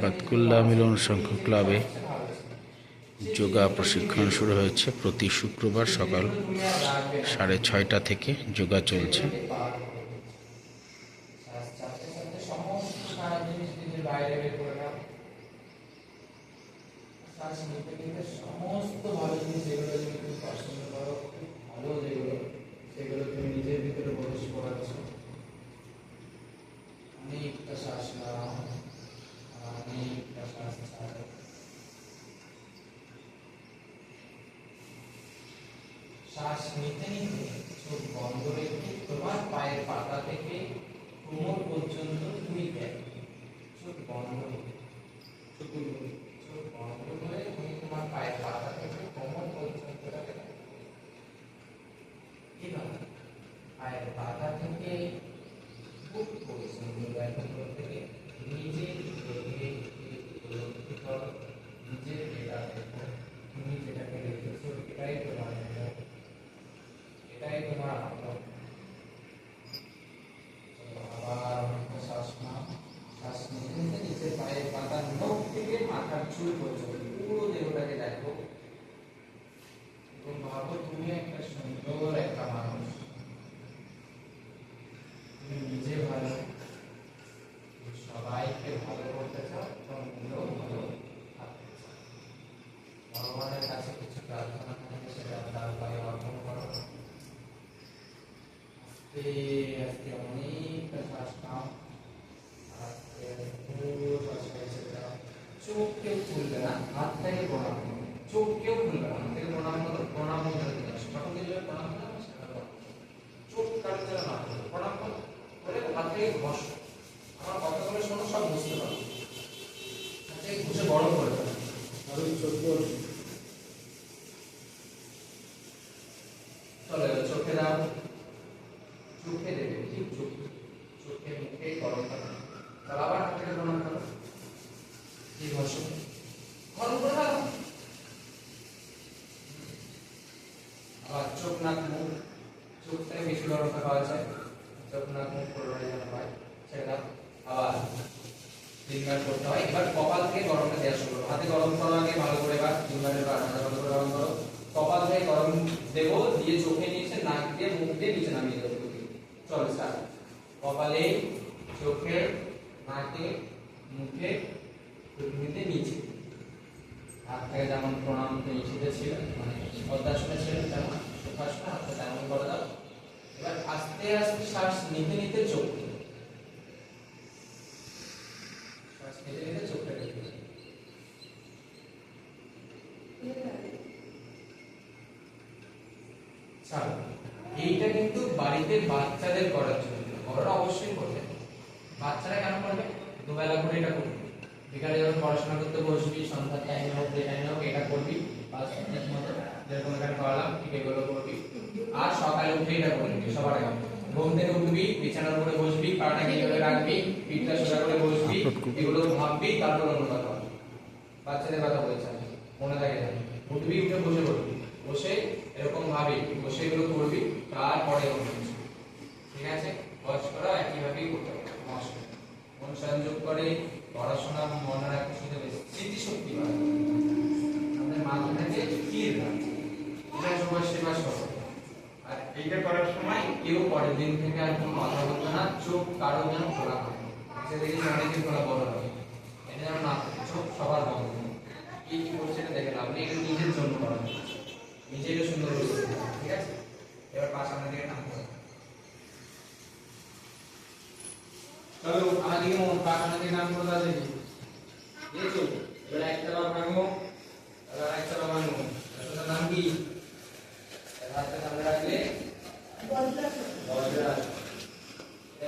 বাতকুল্লা মিলন সংখ্য ক্লাবে যোগা প্রশিক্ষণ শুরু হয়েছে প্রতি শুক্রবার সকাল সাড়ে ছয়টা থেকে যোগা চলছে। বাইরে বের করে দাও শ্বাস নিতে নিতে সমস্ত ভালো জিনিস যেগুলো তুমি পছন্দ করো খুব ভালো যেগুলো সেগুলো তুমি নিজের ভিতরে প্রবেশ করাচ্ছ অনেকটা শ্বাস নাও আর অনেকটা শ্বাস ছাড়ো শ্বাস নিতে নিতে চোখ বন্ধ রেখে তোমার পায়ের পাতা থেকে কোমর পর্যন্ত তুমি দেখো। চোখ বন্ধ চোখ বন্ধ করে তুমি তোমার পায়ের পাতা থেকে কোমর পর্যন্ত দেখো এবার পায়ের পাতা থেকে বুক পর্যন্ত দেখো থেকে নিজের দেহে উপলব্ধি করো নিজের এটা দেখো তুমি যেটাকে দেখেছ এটাই তোমার মন। এটাই তোমার আত্মা আবার অনেকটা শ্বাস নাও শ্বাস নিতে নিতে নিচের পায়ের পাতার নখ থেকে মাথার চুল পর্যন্ত পুরো দেহটাকে দেখো এবং ভাবো তুমি একটা সুন্দর একটা মানুষ। তুমি নিজে ভালো। সবাইকে ভালো করতে চাও এবং নিজেও ভালো থাকতে চাও। ভগবানের কাছে কিছু প্রার্থনা থাকে, সেটা তার পায়ে অর্পণ করো। আস্তে আস্তে অনেকটা শ্বাস নাও আস্তে পুরো শ্বাস ছেড়ে দাও চোখ কেউ খুলবে না, হাত থেকে প্রণাম করবে চোখ কেউ খুলবে না হাত থেকে প্রণাম করো প্রণাম করতে দিতে আসো ঠাকুরকে যেভাবে প্রণাম করো সেটা করো চোখ কারও যেন না করো প্রণাম করো করে হাত থেকে ঘষ আমার কথাগুলো শোনো সব বুঝতে পারো হাত থেকে ঘষে গরম করে দাও চোখ। চোখে মুখে গরম করো করো গরম করে চোখ নাক থেকে বেশি গরমটা পাওয়া যায়। চোখ নাক মুখ পুরোটাই যেন হয় দাও আবার তিনবার করতে হয়। এবার কপাল থেকে গরমটা দেওয়া শুরু করো। হাতে গরম করো আগে, ভালো করে এবার তিনবারের বার মাথা ভালো করে গরম করো। কপাল থেকে গরম দেবো, দিয়ে চোখে নিচে নাক দিয়ে মুখ দিয়ে নিচে নামিয়ে দেবো। চলো স্টার্ট কপালে, চোখে, নাকে, মুখে টুকনিতে নিচে। হাত থেকে যেমন প্রণাম তুমি শিখেছিলে মানে পদ্মাসনে ছিলেন তেমন সুখাসনে হাতটা তেমন করে দাও। এবার আস্তে আস্তে শ্বাস নিতে নিতে চোখ। এইটা কিন্তু বাড়িতে বাচ্চাদের করার জন্য বড়রা অবশ্যই করবে বাচ্চারা কেন করবে দুবেলা করে এটা করবে বিকালে যখন পড়াশোনা করতে বসবি সন্ধ্যার টাইমে হোক যে হোক এটা করবি পাঁচ মিনিট মতো যেরকম এখানে করালাম ঠিক এগুলো করবি আর সকালে উঠে এটা করে নিবি সবার আগে ঘুম উঠবি, বিছানার উপরে বসবি, পাটাকে এইভাবে রাখবি, পিঠটা সোজা করে বসবি, এগুলো ভাববি, তারপর অন্য কথা বাচ্চাদের কথা বলছি মনে থাকে জানি উঠবি, উঠে বসে পড়বি। বসে এরকম ভাবি, বসে এগুলো করবি, তারপরে অন্য ঠিক আছে? বয়স্করা একইভাবেই করতে নমস্কার মন সংযোগ করে পড়াশোনা মনে রাখতে শুধু স্মৃতিশক্তি বাড়ে আমাদের মাথাটাকে স্থির রাখে এটা সবার সেবা সরল এইটা করার সময় কেউ পরের দিন থেকে আর কোনো কথা বলবে না চোখ কারও যেন খোলা হয় সে দেখি অনেকে খোলা বড় হয়। এটা যেন না চোখ সবার বন্ধ কি কি করছে এটা দেখে লাভ নেই এটা নিজের জন্য করা নিজেকে সুন্দর হবে, ঠিক আছে? এবার পা সামনে দিকে টানতে হবে। চলো মন পা সামনে দিকে টান করে দেখি দিয়েছ এবার একটা একটা পা ভাঙো আসলে নাম কি হাতটা সামনে রাখলে বজ্রাসন এর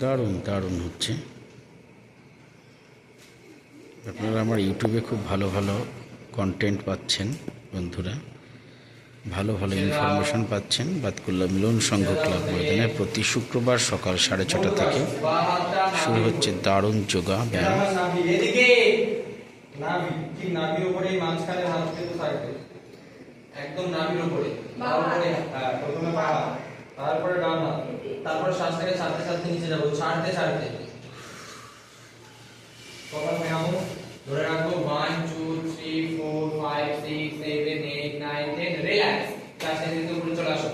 দারুণ দারুণ হচ্ছে। আপনারা আমার ইউটিউবে খুব ভালো ভালো কন্টেন্ট পাচ্ছেন বন্ধুরা। ভালো ভালো ইনফরমেশন পাচ্ছেন। বাতকুল্লা মিলন সংঘ ক্লাব ময়দানে প্রতি শুক্রবার সকাল সাড়ে ছটা থেকে শুরু হচ্ছে দারুণ যোগা ব্যায়াম। তারপরে হ্যাঁ প্রথমে বাঁ হাত, তারপর শ্বাস থেকে ছাড়তে ছাড়তে নিচে যাব। ছাড়তে ছাড়তে। কখন নামো ধরে রাখব। One two three four five six seven eight nine ten relax শ্বাস নিতে উপরে চলে আসো।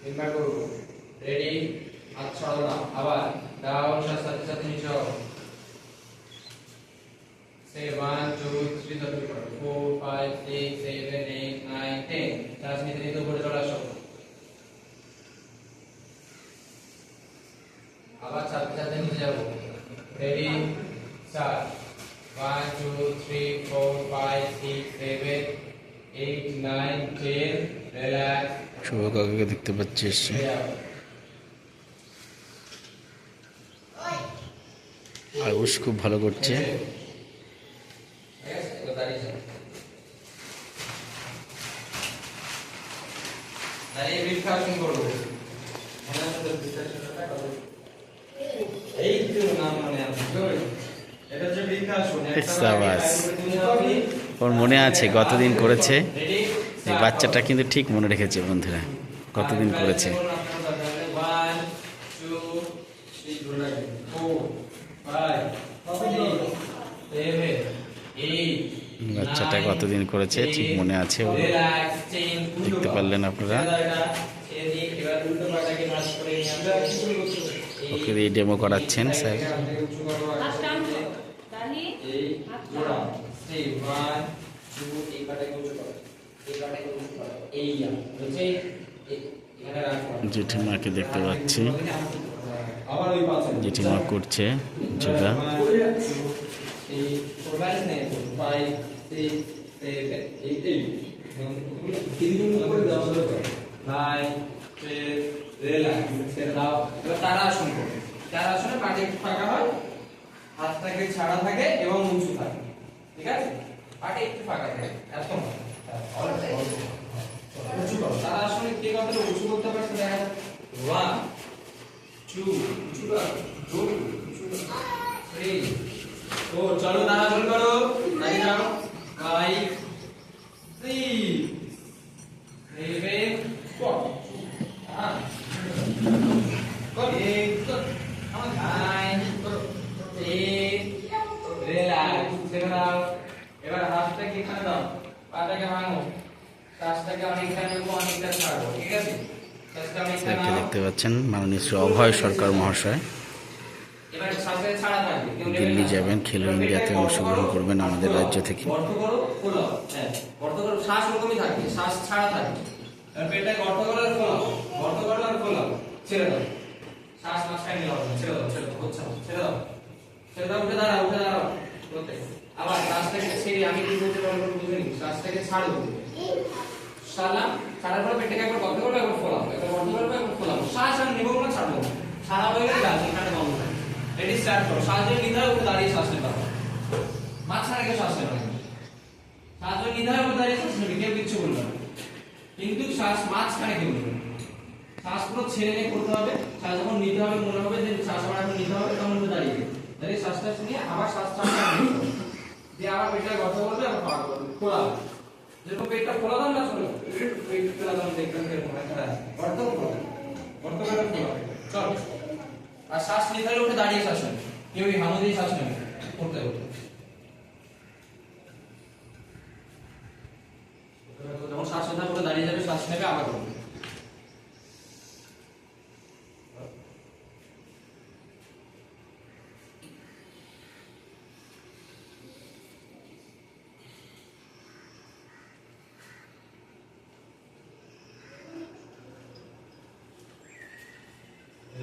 তিনবার করব রেডি আচ্ছা না। আবার ডাউন শ্বাস সাথে সাথে নিচে হবে say 1, 2, 3, 4, 5, 6, শুভ কাকাকে দেখতে পাচ্ছি এসছে আয়ুষ খুব ভালো করছে। এই তো নাম মানে এটা হচ্ছে বৃক্ষাসন ওর মনে আছে গতদিন করেছে? এই বাচ্চাটা কিন্তু ঠিক মনে রেখেছে বন্ধুরা, কতদিন করেছে? বাচ্চাটা কতদিন করেছে? ঠিক মনে আছে দেখতে পারলেন আপনারা? ওকে দিয়ে ডেমো করাচ্ছেন, স্যার। এই ওয়ান টু এই কাটাকে উঁচু করো এই কাটাকে উঁচু করো এই রাখো জেঠিমাকে দেখতে পাচ্ছি। আবার ওই পাশে। জেঠিমা করছে যোগা তারা আসন করো। তারা আসনে পাটি ফাঁকা হয় হাতটাকে ছাড়া থাকে এবং উঁচু থাকে। ঠিক আছে? পাটে একটু ফাঁকা থাকে তারা আসলে কে কতটা উঁচু করতে পারছে দেখা ওয়ান টু করো টু থ্রি ও চলো, তারা ভুল করো দাঁড়িয়ে যাও five six seven four Ah. Good. Eight. Good. Nine. Eight. Relax. ছেড়ে দাও। এবার হাতটাকে এখানে দাও পাটাকে ভাঙো শ্বাসটাকে অনেকটা নেব অনেকটা ছাড়বো ঠিক আছে শ্বাসটা অনেকটা স্যারকে দেখতে পাচ্ছেন মাননীয় শ্রী অভয় সরকার মহাশয়। দিল্লি যাবেন, খেলো ইন্ডিয়াতে অংশগ্রহণ করবেন আমাদের রাজ্য থেকে। আবার ছেড়ে আমি কি পারব বুঝে নি শ্বাসটাকে ছাড়ো সারলাম ছাড়ার পর পেটটাকে একবার গর্ত করব, একবার খোলাম একবার গর্ত করব, একবার খোলাম শ্বাস আর নিবো না ছাড়বো ছাড়া হয়ে গেলে গাছ এখানে বন্ধ থাকে রেডি স্টার্ট করো। শ্বাস যদি নিতে হয় দাঁড়িয়ে শ্বাস নিতে হবে। মাঝখানে কেউ শ্বাস নেবে। শ্বাস যদি নিতে হয় দাঁড়িয়ে শ্বাস নেবে, কেউ কিচ্ছু বলবে না। কিন্তু শ্বাস মাঝখানে কেউ নেবে। শ্বাস পুরো ছেড়ে নিয়ে করতে হবে। শ্বাস যখন নিতে হবে, মনে হবে যে শ্বাস আমার এখন নিতে হবে, তখন দাঁড়িয়ে। দাঁড়িয়ে শ্বাসটা নিয়ে আবার শ্বাস ছাড়তে। দিয়ে আবার পেটটা গর্ত করবে, আবার করবে। খোলা হবে। যেরকম পেটটা খোলা দাম না চলো পেট খোলা দাম দেখবেন কীরকম একটা বর্তমান খোলা গর্ত খোলা চল। আর শ্বাস নিতে উঠে দাঁড়িয়ে শ্বাস নেবে। কেউ হামু দিয়ে শ্বাস নেবে করতে করতে যখন শ্বাস নিতে হবে উঠে দাঁড়িয়ে যাবে শ্বাস নেবে আবার করবে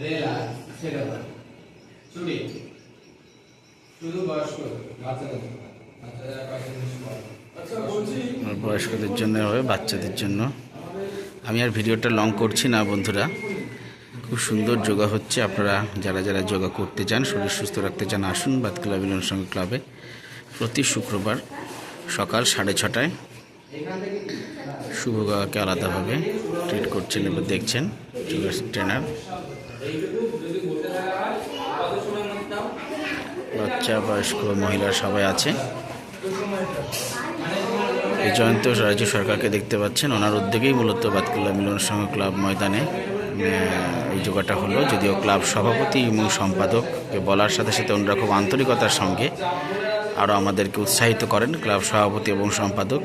রিল্যাক্স ছেড়ে দাও চুড়ি শুধু বয়স্ক বাচ্চাদের বাচ্চাদের পাশে জিনিস পড়ে। আচ্ছা বলছি আর বয়স্কদের জন্য হবে, বাচ্চাদের জন্য। আমি আর ভিডিওটা লং করছি না, বন্ধুরা। খুব সুন্দর যোগা হচ্ছে। আপনারা যারা যারা যোগা করতে চান শরীর সুস্থ রাখতে চান আসুন বাতকুল্লা মিলন সঙ্গে ক্লাবে প্রতি শুক্রবার সকাল সাড়ে ছটায়। শুভ কাকাকে আলাদাভাবে ট্রিট করছেন এবার দেখছেন যোগা ট্রেনার বাচ্চা, বয়স্ক, মহিলা সবাই আছে। এই জয়ন্ত রাজ্য সরকারকে দেখতে পাচ্ছেন। ওনার উদ্যোগেই মূলত বাতকুল্লা মিলন সংঘ ক্লাব ময়দানে এই যোগাটা হলো। যদিও ক্লাব সভাপতি এবং সম্পাদককে বলার সাথে সাথে ওনারা খুব আন্তরিকতার সঙ্গে আরও আমাদেরকে উৎসাহিত করেন। ক্লাব সভাপতি এবং সম্পাদক।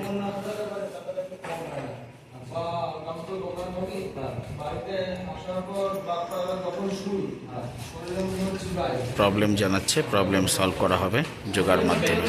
প্রবলেম জানাচ্ছে, প্রবলেম সলভ করা হবে যোগার মাধ্যমে।